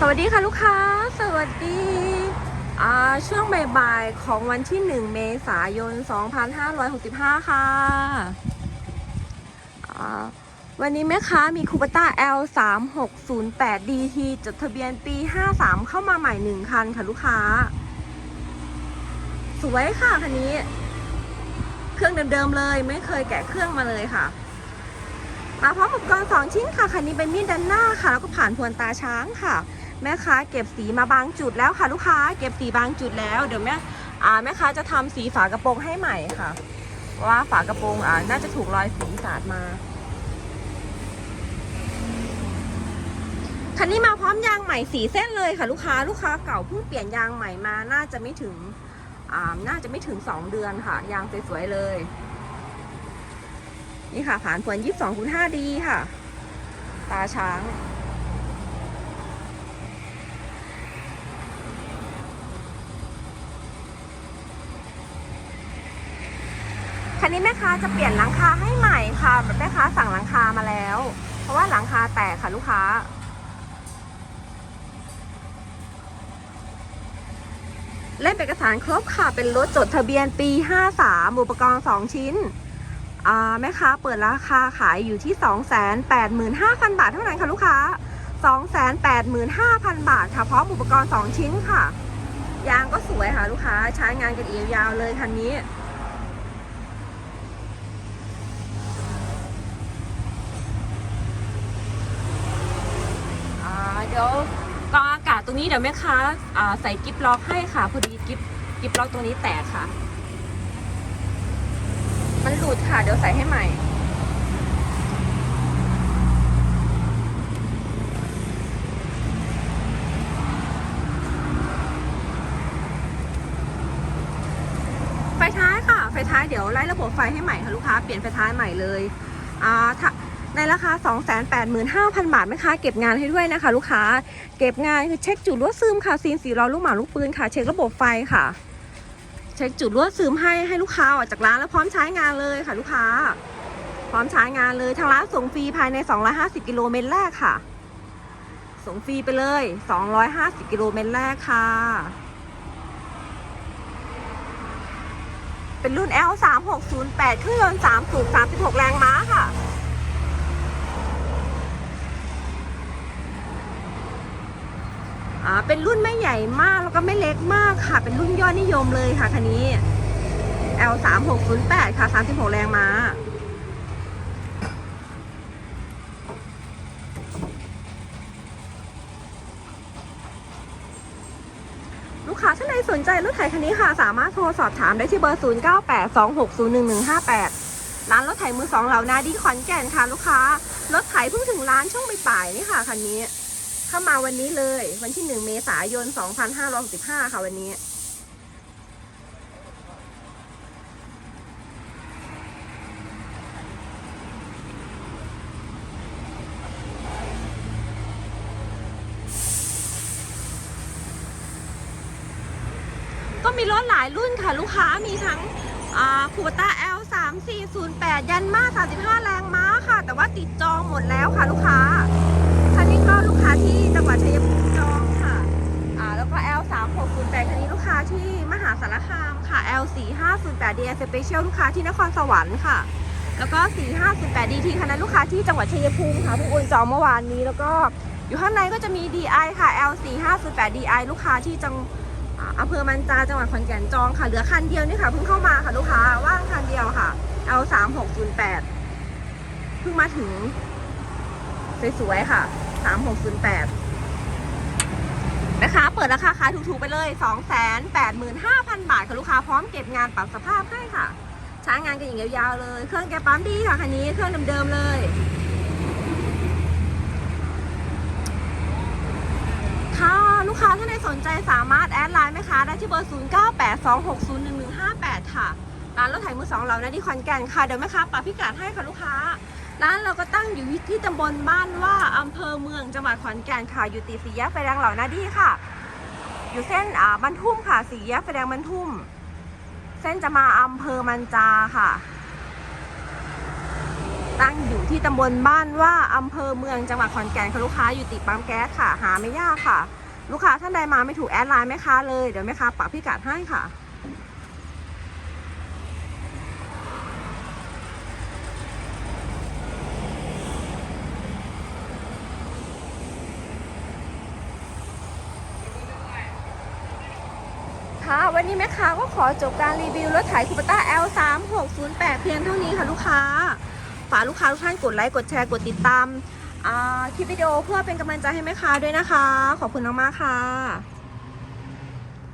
สวัสดีค่ะลูกค้า สวัสดีอ่าช่วงบ่ายๆของวันที่ 1 เมษายน 2565 ค่ะอ่าวันนี้แม่ค้ามีคูปต้า L 3 6 0 8 DT จดทะเบียนปี 53 เข้ามาใหม่ 1 คันค่ะลูกค้า สวยค่ะคันนี้ เครื่องเดิมๆเลยไม่เคยแกะเครื่องมาเลยค่ะ มาพร้อมอุปกรณ์ 2 ชิ้นค่ะ คันนี้เป็นมีดดันหน้าค่ะ แล้วก็ผ่านพวนตาช้างค่ะ แม่ค้าเก็บสีมาบางจุดแล้วค่ะลูกค้าเก็บสีบางจุดแล้ว เดี๋ยวแม่อ่าแม่ค้าจะทำสีฝากระโปรงให้ใหม่ค่ะ ว่าฝากระโปรงอ่าน่าจะถูกรอยสีสาดมาคันนี้มาพร้อมยางใหม่สีเส้นเลยค่ะลูกค้าลูกค้าเก่าเพิ่งเปลี่ยนยางใหม่มาน่าจะไม่ถึงอ่าน่าจะไม่ถึง2เดือนค่ะ ยางสวยๆเลย นี่ค่ะผ่านผวน22คูณ5ดีค่ะ ตาช้าง คันนี้แม่ค้าจะเปลี่ยนหลังคาให้ใหม่ค่ะแม่ค้าสั่งหลังคามาแล้ว เพราะว่าหลังคาแตกค่ะลูกค้า เล่มเอกสารครบค่ะเป็นรถจดทะเบียนปี 53 อุปกรณ์ 2 ชิ้นแม่ค้าเปิดราคาขายอยู่ที่ 285,000 บาทเท่านั้นค่ะลูกค้า 285,000 บาทค่ะพร้อมอุปกรณ์ 2 ชิ้นค่ะ ยางก็สวยค่ะลูกค้าใช้งานกันอีกยาวเลยคันนี้ อ่าเดี๋ยวกรองอากาศตรงนี้เดี๋ยวแม่ค้าอ่าใส่กิฟล็อกให้ค่ะ พอดีกิฟกิฟล็อกตรงนี้แตกค่ะ มันหลุดค่ะ เดี๋ยวใส่ให้ใหม่ ไฟท้ายค่ะ ไฟท้ายเดี๋ยวไล่ระบบไฟให้ใหม่ค่ะลูกค้า เปลี่ยนไฟท้ายใหม่เลย อ่าถ้า ในราคา 285,000 บาทแม่ค้าเก็บงานให้ด้วยนะคะ ลูกค้า เก็บงานคือเช็คจุดรั่วซึมค่ะซีนสีล้อลูกหมาลูกปืนค่ะ เช็คระบบไฟค่ะ เช็คจุดรั่วซึมให้ให้ลูกค้าออกจากร้านแล้วพร้อมใช้งานเลยค่ะ ลูกค้า พร้อมใช้งานเลยทางร้านส่งฟรีภายใน 250 กิโลเมตรแรกค่ะ ส่งฟรีไปเลย 250 กิโลเมตรแรกค่ะเป็นรุ่น L 3 6 0 8 เครื่องยนต์3สูบ36 แรงม้าค่ะ อ่า เป็นรุ่นไม่ใหญ่มากแล้วก็ไม่เล็กมากค่ะ เป็นรุ่นยอดนิยมเลยค่ะคันนี้ L 3 6 0 8 ค่ะ 36 แรงม้าลูกค้าท่านใดสนใจรถไถคันนี้ค่ะ สามารถโทรสอบถามได้ที่เบอร์ 0982601158 ร้านรถไถมือสองเหล่านาดีขอนแก่นค่ะ ลูกค้ารถไถเพิ่งถึงร้านช่วงบ่ายๆนี่ค่ะคันนี้ เข้ามาวันนี้เลย วันที่1เมษายน2565ค่ะวันนี้ ก็มีรถหลายรุ่นค่ะลูกค้ามีทั้งคูปต้า L 3 4 0 8 ยันมา35 แรงม้าค่ะ แต่ว่าติดจองหมดแล้วค่ะลูกค้า ก็ลูกค้าที่จังหวัดชัยภูมิจองค่ะอ่าแล้วก็ L 3 6 0 8 คันนี้ลูกค้าที่มหาสารคามค่ะ L 4 5 0 8 DS Special ลูกค้าที่นครสวรรค์ค่ะ แล้วก็ 4 5 0 8 DT คันนั้นลูกค้าที่จังหวัดชัยภูมิค่ะเพิ่งโอนจองเมื่อวานนี้แล้วก็อยู่ข้างในก็จะมี DI ค่ะ L 4 5 0 8 DI ลูกค้าที่จังอ่าอำเภอมันจาจังหวัดขอนแก่นจองค่ะเหลือคันเดียวนี่ค่ะเพิ่งเข้ามาค่ะลูกค้าว่างคันเดียวค่ะ L 3 6 0 8 เพิ่งมาถึง สวยๆค่ะ3608นะคะ เปิดราคาขายถูกๆไปเลย285,000บาทค่ะลูกค้าพร้อมเก็บงานปรับสภาพให้ค่ะ ใช้งานกันอย่างยาวๆเลย เครื่องแกปั๊มดีค่ะคันนี้เครื่องเดิมๆเลยค่ะลูกค้าท่านใดสนใจสามารถแอดไลน์แม่ค้าได้ที่เบอร์ 0982601158 ค่ะ ร้านรถไถมือสองเรานะที่ขอนแก่นค่ะ เดี๋ยวแม่ค้าปรับพิกัดให้ค่ะลูกค้า ร้านเราก็ตั้งอยู่ที่ตำบลบ้านว่าอำเภอเมืองจังหวัดขอนแก่นค่ะ อยู่ตีสี่แยกไฟแดงเหล่านาดีค่ะ อยู่เส้นอ่าบรรทุ่มค่ะสี่แยกไฟแดงบรรทุ่ม เส้นจะมาอำเภอมันจาค่ะ ตั้งอยู่ที่ตำบลบ้านว่าอำเภอเมืองจังหวัดขอนแก่นค่ะลูกค้าอยู่ติดปั๊มแก๊สค่ะ หาไม่ยากค่ะ ลูกค้าท่านใดมาไม่ถูกแอดไลน์แม่ค้าเลยเดี๋ยวแม่ค้าปักพิกัดให้ค่ะ คะวันนี้แม่ค้าก็ขอจบการรีวิวรถไถคูปต้า L3608 เพียงเท่านี้ค่ะลูกค้า ฝากลูกค้าทุกท่านกดไลค์ กดแชร์ กดติดตามอ่าคลิปวิดีโอเพื่อเป็นกำลังใจให้แม่ค้าด้วยนะคะ ขอบคุณมากๆค่ะ